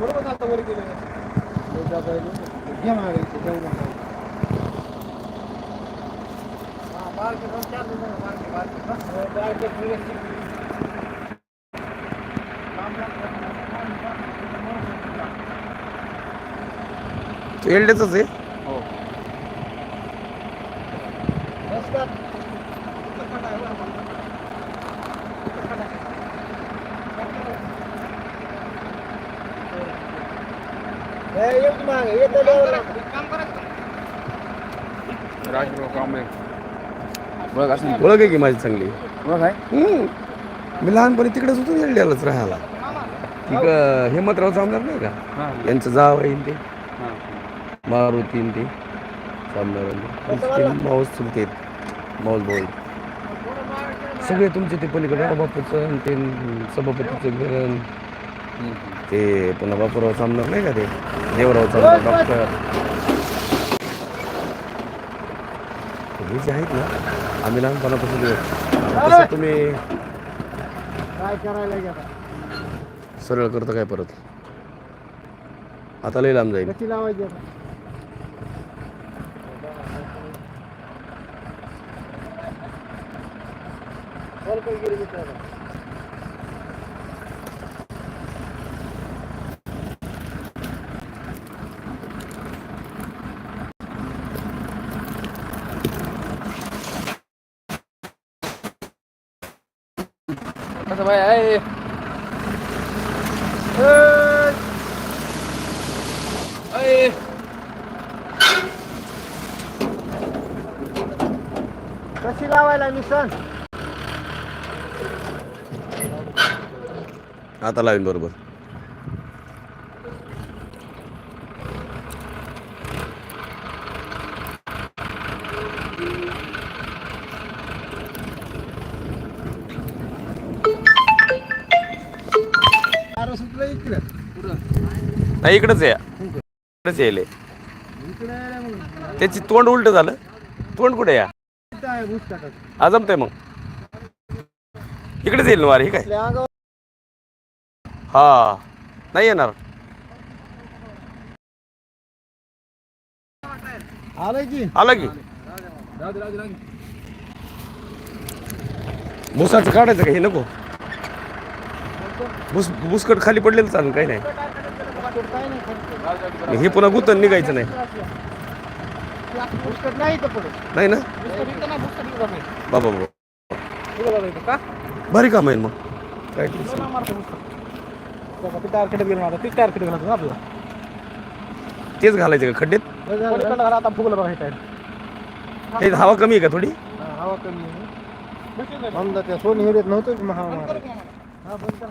बरोबर आता वर गेले घे मागे इथे जेवढं नाही. हा, बारके दोन चार दिवस झाले, बारके, बारके. हा, बारके एलडेच आहे? हो. नमस्कार खट आहे बरं मला. खट आहे. ओळख आहे की माझी चांगली बघ आहे. मी लहानपणी तिकडेच होतो एलड्यालाच राहायला तिकडं हेमतराव जामदार नाही का यांचं जाव आहे ते मारुती ते जामदार माऊस चुलते. माऊस भाऊ आहेत. सगळे तुमचे ते पलीकडे आणि ते सभापतीचं घर ते पुन्हा बापूराव सामनार नाही का ते? देवराव सामनार डॉक्टर. हे जे आहेत ना. आम्ही लहानपणापासून तुम्ही काय करायला गेला? सरळ करता काय परत? आता लय लांब जाईल. लावायची आता? बॉल पण गेली मित्राला. बाय आहे कशी लावायला मिसन आता लावीन बरोबर सुटलं इकडं. नाही इकडंच आहे इकडंच यायले. इकडे. त्याची तोंड उलट झालं. तोंड कुठे या? आजमतंय मग. इकडेच येईल ना वारे हे काय? हा नाही येणार. आलंय की. आला की. भुसाचं काढायचं का? हे नको. भुस भुसकट खाली पडलेलं चालेल काही नाही. हे पुन्हा गुतन निघायचं नाही. नाही ना. बाबा बाबा. भारी काम आहे मग. काय. तेच घालायचं का बघा हे. हे हवा कमी आहे का थोडी? हवा कमी आहे. सोनी हिरेत नव्हतं हा, बंद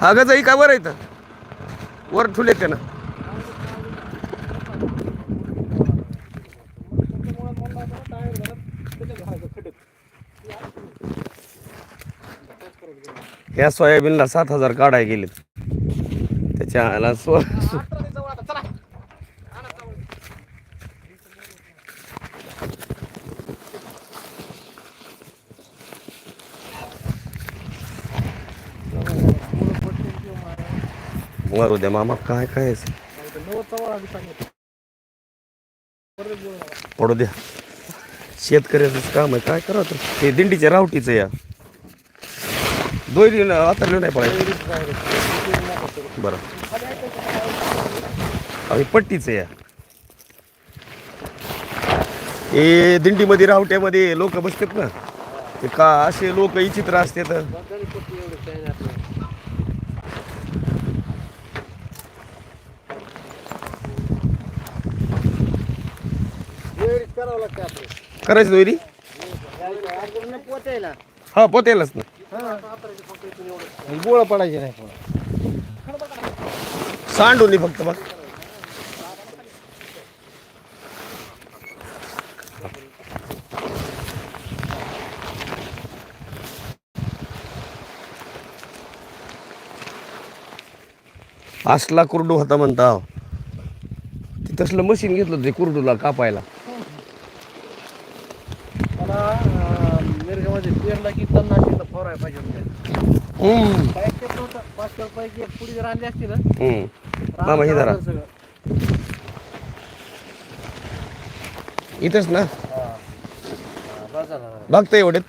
हा का वर येतं वर ठुले त्यानं ह्या सोयाबीनला सात हजार काढाय गेलेत. त्याच्या ह्याला सो मारू द्या मामा काय काय पडू द्या. शेतकऱ्याच काम आहे काय करा ते दिंडीच्या रावटीचं या. दोन आता नाही पडायचं. बरं. आणि पट्टीचं या. हे दिंडीमध्ये रावट्यामध्ये लोक बसतात ना. ते का असे लोक विचित्र असतात? करावं लागतं आपलं. करायचं दोरी पोचायला. हा पोतेलच ना गोळा पडायचे नाही. सांडून फक्त बघ असला कुरडू होता म्हणता तसलं मशीन घेतलं ते कुरडूला कापायला मला मिरगामध्ये मध्ये पेरला की तन्नाशीला फवाराय पाहिजे होते. काय केलं होतं पाचशे रुपयाची पुडी जर आणली असती ना मामा, हे धरा. सगळं. इथंच ना? हा. हा, बस झालं ना. बघता एवढेत.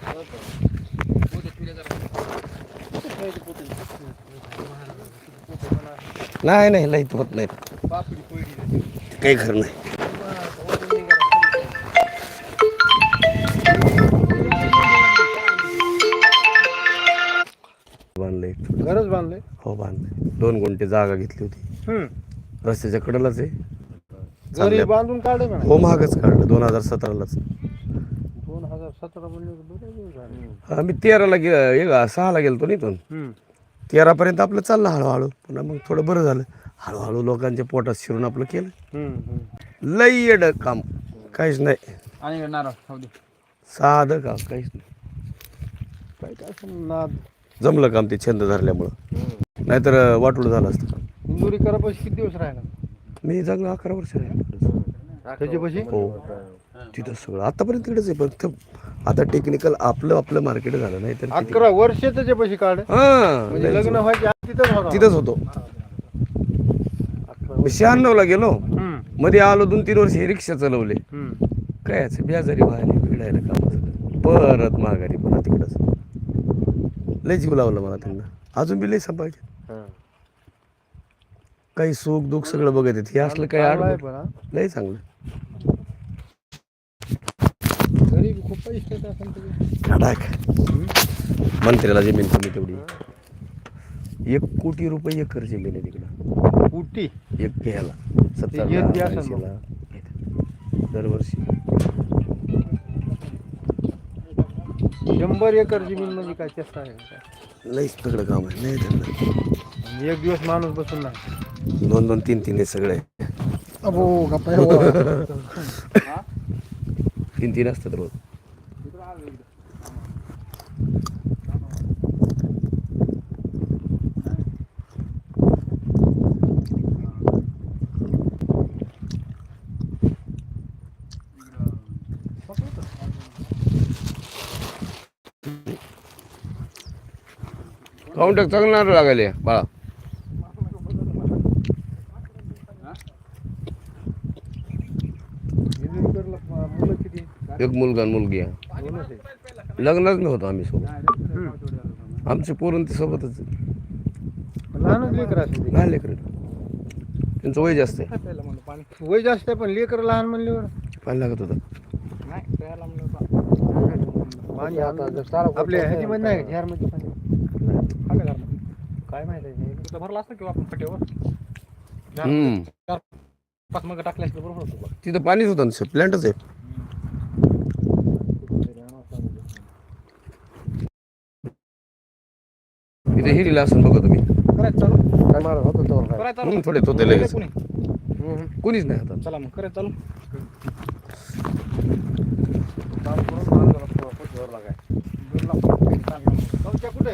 नाही नाही लाईत होत पोळी. काही खरं नाही. दोन गुंठे जागा घेतली होती. रस्त्याच्या कडेलाच आहे. घरी चांगल्या- बांधून काढे म्हणा हो महागच काढलं. दोन हजार सतरालाच. दोन हजार सतरा म्हणजे. आम्ही तेराला गे हे सहाला गेलतो ना इथून. तेरापर्यंत आपलं चाललं हळूहळू. पुन्हा मग थोडं बरं झालं. हळूहळू लोकांच्या पोटात शिरून आपलं केलं. लई येड काम. काहीच नाही. आणि नारळ खाऊ दे. साधं काम काहीच नाही. नाद? जमलं काम ते छंद धरल्यामुळं. नाहीतर वाटूळ झालं असतं. इंदुरी करापाशी किती दिवस राहिला? मी जगलो अकरा वर्ष राहिलो. त्याच्यापाशी? हो. तिथं सगळं आतापर्यंत तिकडेच आहे पण ते- आता टेक्निकल आपलं आपलं मार्केट झालं नाही तर अकरा वर्ष त्याच्यापाशी काढ म्हणजे हा लग्न व्हायचे आधी तिथंच होता. तिथंच होतो. मी शहाण्णवला गेलो. हम्म, मध्ये आलो दोन तीन वर्ष रिक्षा चालवले. हम्म. काय याचं बेजारी व्हायला बिघडायला काम परत माघारी पुन्हा तिकडंच लय जीव लावलं मला त्यांना. अजून बी लय सांभाळते हा. काही सुख दुःख सगळं बघत येत हे असलं आहे आड हा. लय चांगलं. खूप मंत्र्याला जमीन कमी तेवढी. एक कोटी रुपये एकर जमीन आहे तिकडं. उटी एक घ्यायला. सत्तर. दरवर्षी. शंभर एकर जमीन म्हणजे काय? चेष्टा आहे? लईच तगडं काम आहे. नाही त्यांना एक दिवस माणूस बसून नाही दोन दोन तीन तीन हे सगळे. अबो गप्पा तीन तीन असतात रोज. काउंटर चांगला लागायले बाळा मुलं किती एक मुलगा आणि मुलगी आहे. लग्नच नव्हतं आम्ही सोबत. आमचे पोरण ते सोबतच. लहानच लेकर असेल ते. लहान लेकर. त्यांचं वय जास्त आहे. वय जास्त आहे पण लेकर लहान म्हणल्यावर. पाणी लागत होतं. पाणी आपल्या ह्याच्यामध्ये नाही पाणी काय माहिती आहे भरला असतं किंवा आपण फाट्यावर हम्म. पाच मग बरोबर होतं. तिथं पाणीच होतं ना प्लॅन्टच आहे. तिथे हिरीला असं बघा तुम्ही. करायचं चालू? होतो करायचं चालू. हम्म, थोडे होते लगेच. कोणी? कोणीच नाही आता. चला मग करायचं चालू. कुठे